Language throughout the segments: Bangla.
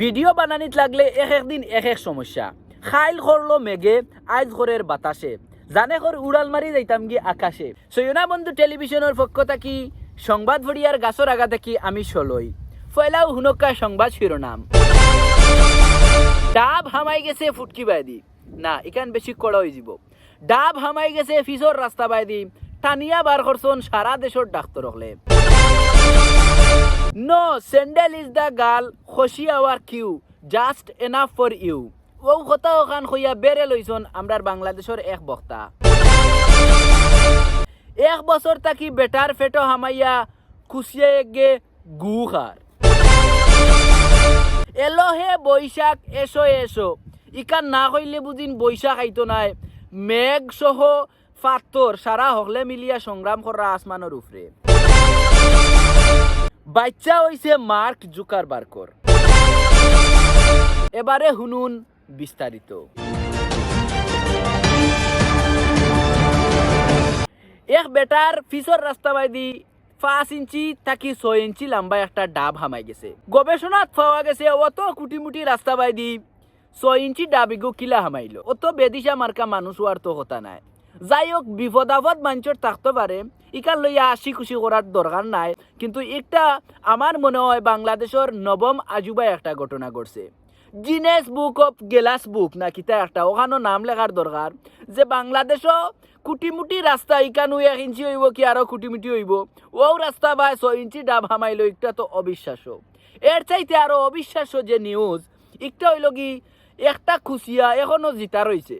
ভিডিও বানানিত লাগলে এক একদিন এক এক সমস্যা। খাইল করল মেঘে আইজ ঘরের বাতাসে। জানে কর উড়াল মারি যাইতাম গি আকাশে। সৈয়না বন্ধু টেলিভিশনের পক্ষ থাকি, সংবাদ ভরিয়ার গাছর আগা থাকি আমি সলই ফয়লাও হুনকা সংবাদ শিরোনাম ডাব হামাই গেছে ফুটকি বাইদি। না এখান বেশি কড়া হয়ে যাব ডাব হামাই গেছে ফিসর রাস্তা বাইদি। টানিয়া বার করছন সারা দেশের ডাক্তর হলে sandal is the girl খসি our queue just enough for you ও কথা ওখান হইয়া বেড়ে লইছন আমরার বাংলাদেশের এক বক্তা এক বছর তাকি বেটার ফেটো হামাইয়া খুশিয়ে গে গু খার এলো হে বৈশাখ এসো এসো ইকান না কইলে বুঝিন বৈশাখ আইতো নাই মেঘ সহ ফাত্তর সারা হকলে মিলিয়া সংগ্রাম করা আসমানের উপরে বাচ্চা হইছে মার্ক জুকার বার্কর এবারে শুনুন বিস্তারিত। এক বেটার ফিসর রাস্তা বাইদি পাঁচ ইঞ্চি থাকি ছয় ইঞ্চি লম্বা একটা ডাব হামাই গেছে। গবেষণাত পাওয়া গেছে অত কুটিমুটি রাস্তা বাইদি ছয় ইঞ্চি ডাব ডাবিগো কিলা হামাইলো। অত বেদিশা মার্কা মানুষ হওয়ার তো কথা নাই। যাই হোক, বিপদ আপদ মানুষের থাকতে পারে। ইকার লইয়া হাসি খুশি করার দরকার নাই। কিন্তু একটা আমার মনে হয় বাংলাদেশের নবম আজুবাই একটা ঘটনা ঘটছে। জিনেস বুক অফ গেলাস বুক না কিতা একটা ওখানো নাম লেখার দরকার। যে বাংলাদেশও কুটিমুটি রাস্তা ইকানু এক ইঞ্চি হইব কি আরও কুটিমুটি হইব? ও রাস্তা বা ছয় ইঞ্চি ডাব হামাইলো একটা তো অবিশ্বাস্য। এর চাইতে আরও অবিশ্বাস্য যে নিউজ একটা হইল কি, একটা খুশিয়া এখনও জিতা রইছে।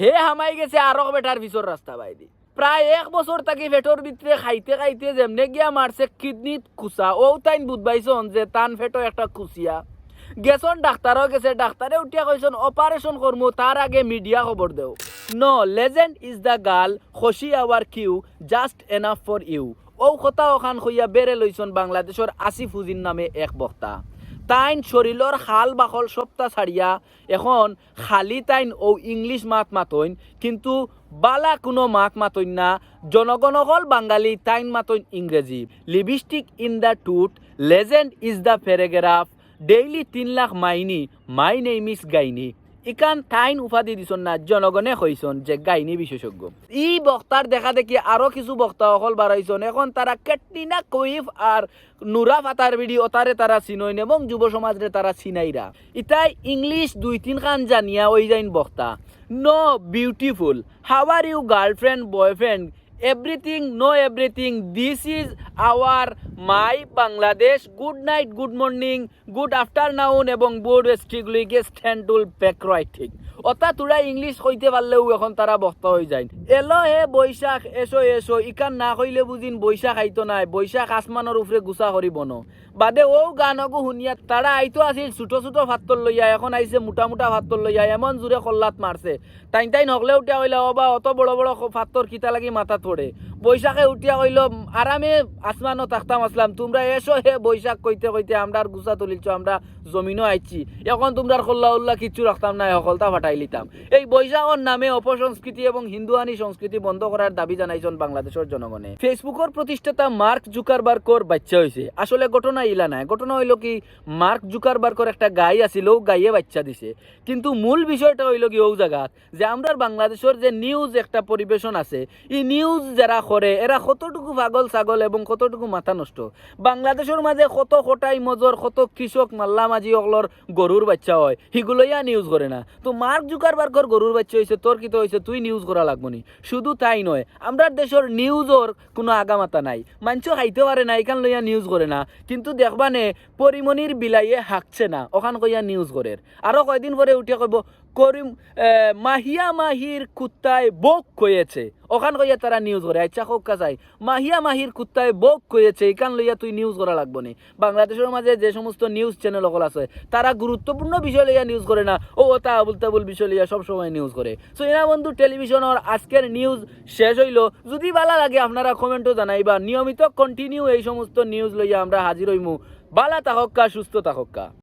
হে হামাই গেছে আরও বেটার পিছর রাস্তা বাইদি প্রায় এক বছর তাকে ফেটোর ভিতরে খাইতে খাইতে যেমনে গিয়া মারছে কিডনিত খুসা ও তাইন বুধবাইছন যে তান ফেটো একটা খুশিয়া গেছন ডাক্তারও গেছে ডাক্তারে উঠিয়া কইছন অপারেশন করমু তার আগে মিডিয়া খবর দেও। No legend is the girl খসি our queue just enough for you ও কথা ওখান হইয়া বেড়ে লইছন বাংলাদেশের আসিফ হুজিন নামে এক বক্তা। তাইন শরীরের হাল বাখল সপ্তাহ ছাড়িয়া এখন খালি তাইন ও ইংলিশ মাত মাতইন, কিন্তু বালা কোনো মাত মাতইন না। জনগণ হল বাঙালি, তাইন মাতইন ইংরেজি লিপস্টিক ইন দ্য টুট legend is the paragraph daily তিন লাখ মাইনি মাই নেইম ইস গাইনি। ইকান ঠাইন উপাধি দিছন না, জনগণে কইছন যে গাইনি বিশেষজ্ঞ। ই বক্তার দেখা দেখি আরও কিছু বক্তা অকল বাড়াইছন এখন তারা কেটরিনা কইফ আর নুরা ফাতার বিডি ওতারে তারা চিনইন এবং যুব সমাজরে তারা চিনাইরা ইতাই ইংলিশ দুই তিন খান জানিয়া ওই যাইন বক্তা। No beautiful how are you girlfriend boyfriend everything no everything this is our my Bangladesh good night good morning good afternoon এবং বোর্ড স্ট্রিকলিকে স্ট্যান্ডুল প্যাক্রাইটিক অতা তোরা ইংলিশ কইতে পারলেও এখন তারা বক্তা হয়ে যায়। এলো হে বৈশাখ, এসো এসো, ইকান না কইলে বুঝিন বৈশাখ আইতো নাই, বৈশাখ আসমানের উপরে গুছা করিব ন। বাদে ও গানকো শুনিয়া তারা আইতো আছিল, ছোট ছোট ভাত্তর লইয়া এখন আইছে মোটা মোটা ভাত্তর লইয়া এমন জোরে কল্লাত মারছে তাইন তাইন হকলে উঠিয়া কইলা অবা অত বড় বড় ফাত্তর কিতা লাগি মাথা sobre বৈশাখে উঠিয়া কইল, আরামে আসমানও থাকতাম আসলাম, তোমরা এসো হে বৈশাখ কইতে কইতে আমরা গুছা তুলিছ আমরা জমিনও আইছি। এখন তোমরা কল্লা উল্লা কিচ্ছু রাখতাম না সকলতা ফাটাই লিতাম। এই বৈশাখর নামে অপসংস্কৃতি এবং হিন্দুয়ানি সংস্কৃতি বন্ধ করার দাবি জানাইছেন বাংলাদেশের জনগণে। ফেসবুকের প্রতিষ্ঠাতা মার্ক জুকারবার্গর বাচ্চা হয়েছে আসলে ঘটনা ইলা নাই। ঘটনা হইল কি মার্ক জুকারবার্গর একটা গাই আছিল ও গাইয়ে বাচ্চা দিছে। কিন্তু মূল বিষয়টা হইল কি ও জায়গাত যে আমরা বাংলাদেশের যে নিউজ একটা পরিবেশন আছে এই নিউজ যারা করে এরা কতটুকু পাগল ছাগল এবং কতটুকু মাথা নষ্ট? বাংলাদেশের মাঝে কত কোটাই মজর, কত কৃষক মাল্লা মাঝি অকলর গরুর বাচ্চা হয় সেগুলো ইয়া নিউজ করে না। তো মার্ক জুকারবার্গর গরুর বাচ্চা হয়েছে তোর কি তো হয়েছে তুই নিউজ করা লাগবো নি। শুধু তাই নয়, আমরা দেশের নিউজর কোনো আগামাতা নাই। মানুষ খাইতে পারে না এখান লইয়া নিউজ করে না। কিন্তু দেখবানে পরিমণির বিলাইয়ে হাঁকছে না, ওখান কইয়া নিউজ করে আরও কয়দিন পরে উঠে কইব করিম মাহিয়া মাহির কুত্তায় বোক কয়েছে ওখান কইয়া তারা নিউজ করে আচ্ছা হোক কাজাই মাহিয়া মাহির কুত্তায় বোক কয়েছে এখান লইয়া তুই নিউজ করা লাগবো নি। বাংলাদেশের মাঝে যে সমস্ত নিউজ চ্যানেল সকল আছে, তারা গুরুত্বপূর্ণ বিষয় লইয়া নিউজ করে না। ও তা আবুল তাবুল বিষয় লইয়া সবসময় নিউজ করে। সো এনা বন্ধু টেলিভিশনের আজকের নিউজ শেষ হইল। যদি ভালো লাগে, আপনারা কমেন্টও জানাইবা নিয়মিত কন্টিনিউ এই সমস্ত নিউজ লইয়া আমরা হাজির হইমু। বালা তাহক্কা, সুস্থ তাহক্কা।